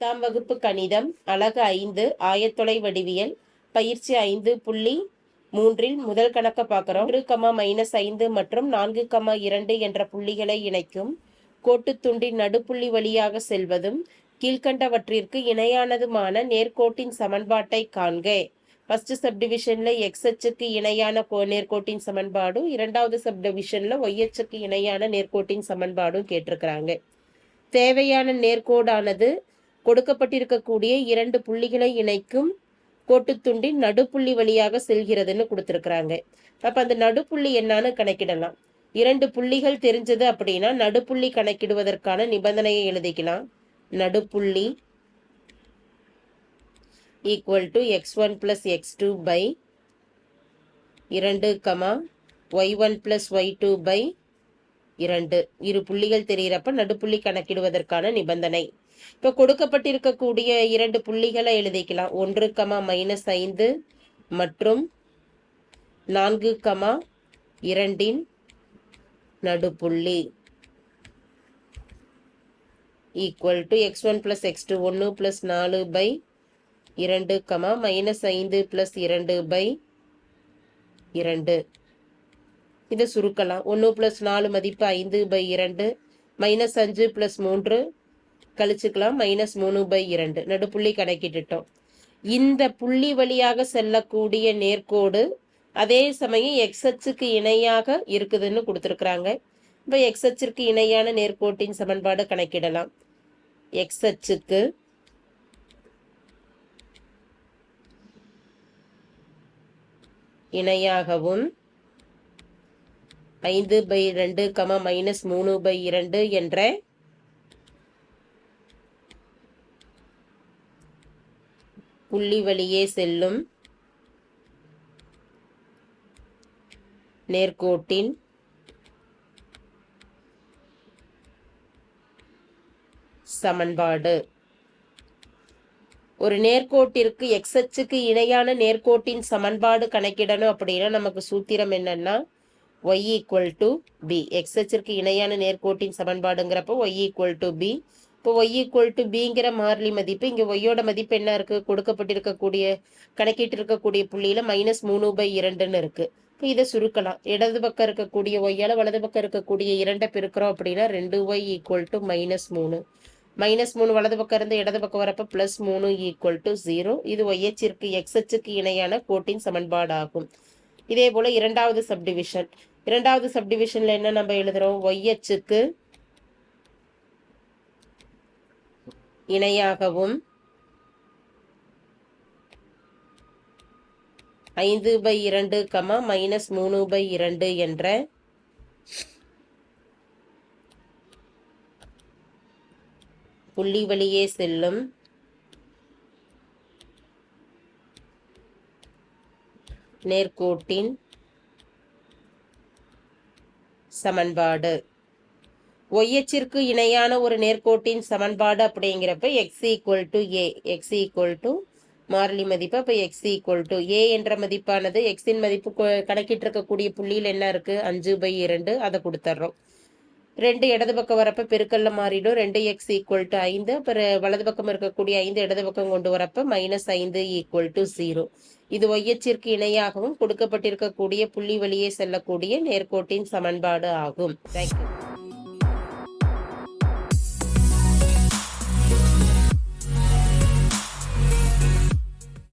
பத்தாம் வகுப்பு கணிதம் அழகு ஐந்து ஆயத்தொலை வடிவியல் பயிற்சி ஐந்து புள்ளி மூன்றில் முதல் கணக்க பார்க்குறோம். ஒரு கமா மைனஸ் ஐந்து மற்றும் நான்கு கமா இரண்டு என்ற புள்ளிகளை இணைக்கும் கோட்டுத்துண்டின் நடுப்புள்ளி வழியாக செல்வதும் கீழ்கண்டவற்றிற்கு இணையானதுமான நேர்கோட்டின் சமன்பாட்டை காண்க. ஃபர்ஸ்ட் சப்டிவிஷன்ல எக்ஸ் அச்சுக்கு இணையான கோ நேர்கோட்டின் சமன்பாடும் இரண்டாவது சப்டிவிஷன்ல ஒய் அச்சுக்கு இணையான நேர்கோட்டின் சமன்பாடும் கேட்டிருக்கிறாங்க. தேவையான நேர்கோடானது கொடுக்கப்பட்டிருக்கக்கூடிய இரண்டு புள்ளிகளை இணைக்கும் கோட்டுத்துண்டின் நடுப்புள்ளி வழியாக செல்கிறதுன்னு கொடுத்துருக்குறாங்க. அப்ப அந்த நடுப்புள்ளி என்னன்னு கணக்கிடலாம். இரண்டு புள்ளிகள் தெரிஞ்சது அப்படின்னா நடுப்புள்ளி கணக்கிடுவதற்கான நிபந்தனையை எழுதிக்கலாம். நடுப்புள்ளி equal to x one plus x two by இரண்டு comma y one plus y two by இரண்டு. இரு புள்ளிகள் தெரிகிறப்ப நடுப்புள்ளி கணக்கிடுவதற்கான நிபந்தனை. இப்போ கொடுக்கப்பட்டிருக்கக்கூடிய இரண்டு புள்ளிகளை எழுதிக்கலாம். ஒன்று கமா மைனஸ் ஐந்து மற்றும் நான்கு கமா இரண்டின் நடுப்புள்ளி. Equal to x one plus x two ஒன்று பிளஸ் நாலு பை இரண்டு கமா மைனஸ் ஐந்து பிளஸ் இரண்டு பை இரண்டு. இதை சுருக்கலாம். ஒன்று ப்ளஸ் நாலு மதிப்பு ஐந்து பை இரண்டு மைனஸ் அஞ்சு ப்ளஸ் மூன்று கழிச்சுக்கலாம் மைனஸ் மூணு பை இரண்டு. நடுப்புள்ளி கணக்கிட்டுட்டோம். இந்த புள்ளி வழியாக செல்லக்கூடிய நேர்கோடு அதே சமயம் எக்ஸ் அச்சுக்கு இணையாக இருக்குதுன்னு கொடுத்துருக்குறாங்க. இப்போ எக்ஸ் அச்சிற்கு இணையான நேர்கோட்டின் சமன்பாடு கணக்கிடலாம். எக்ஸ் அச்சுக்கு இணையாகவும் ஐந்து பை ரெண்டு கமா மைனஸ் மூணு பை இரண்டு என்ற புள்ளி வழியே செல்லும் நேர்கோட்டின் சமன்பாடு. ஒரு நேர்கோட்டிற்கு எக்ஸ் அச்சுக்கு இணையான நேர்கோட்டின் சமன்பாடு கணக்கிடணும் அப்படின்னா நமக்கு சூத்திரம் என்னன்னா y equal to b x அச்சிற்கு இணையான நேர்கோட்டின் சமன்பாடுங்கிறப்போ ஒய் ஈக்குவல் டு பி இப்போ ஒய் ஈக்குவல் டு பிங்கிற மாறிலி மதிப்பு இங்கே ஒய்யோட மதிப்பு என்ன இருக்குது கொடுக்கப்பட்டிருக்கக்கூடிய கணக்கிட்டு இருக்கக்கூடிய புள்ளியில் மைனஸ் மூணு பை இரண்டுன்னு இருக்குது இப்போ இதை சுருக்கலாம். இடது பக்கம் இருக்கக்கூடிய ஒய்யால் வலது பக்கம் இருக்கக்கூடிய இரண்டை பெருக்கிறோம் அப்படின்னா ரெண்டு ஒய் ஈக்குவல் டு மைனஸ் மூணு. மைனஸ் மூணு வலது பக்கம் இருந்து இடது பக்கம் வரப்போ ப்ளஸ் மூணு ஈக்குவல் டு ஜீரோ இது ஒய்ஹெச்சிற்கு எக்ஸ்ஹெச்சுக்கு இணையான கோட்டின் சமன்பாடு ஆகும் இதே போல் இரண்டாவது சப்டிவிஷன் இரண்டாவது சப்டிவிஷனில் என்ன நம்ம எழுதுகிறோம் ஒய்ஹெச்சுக்கு இணையாகவும் ஐந்து பை இரண்டு கமா மைனஸ் மூணு பை இரண்டு என்ற புள்ளி வழியே செல்லும் நேர்கோட்டின் சமன்பாடு. ஒய்யச்சிற்கு இணையான ஒரு நேர்கோட்டின் சமன்பாடு அப்படிங்கிறப்ப x equal to a x equal to மாறிலி மதிப்பு. அப்போ எக்ஸ் ஈக்குவல் டு ஏ என்ற மதிப்பானது எக்ஸின் மதிப்பு கணக்கிட்டு இருக்கக்கூடிய புள்ளியில் என்ன இருக்கு? அஞ்சு பை இரண்டு. அதை கொடுத்துட்றோம் ரெண்டு இடது பக்கம் வரப்ப பெருக்கல்ல மாறிடும். ரெண்டு எக்ஸ் ஈக்குவல் டு ஐந்து. அப்புறம் வலது பக்கம் இருக்கக்கூடிய ஐந்து இடது பக்கம் கொண்டு வரப்ப மைனஸ் ஐந்து ஈக்குவல் டு ஜீரோ இது ஒய்யச்சிற்கு இணையாகவும் கொடுக்கப்பட்டிருக்கக்கூடிய புள்ளி வழியே செல்லக்கூடிய நேர்கோட்டின் சமன்பாடு ஆகும். தேங்க்யூ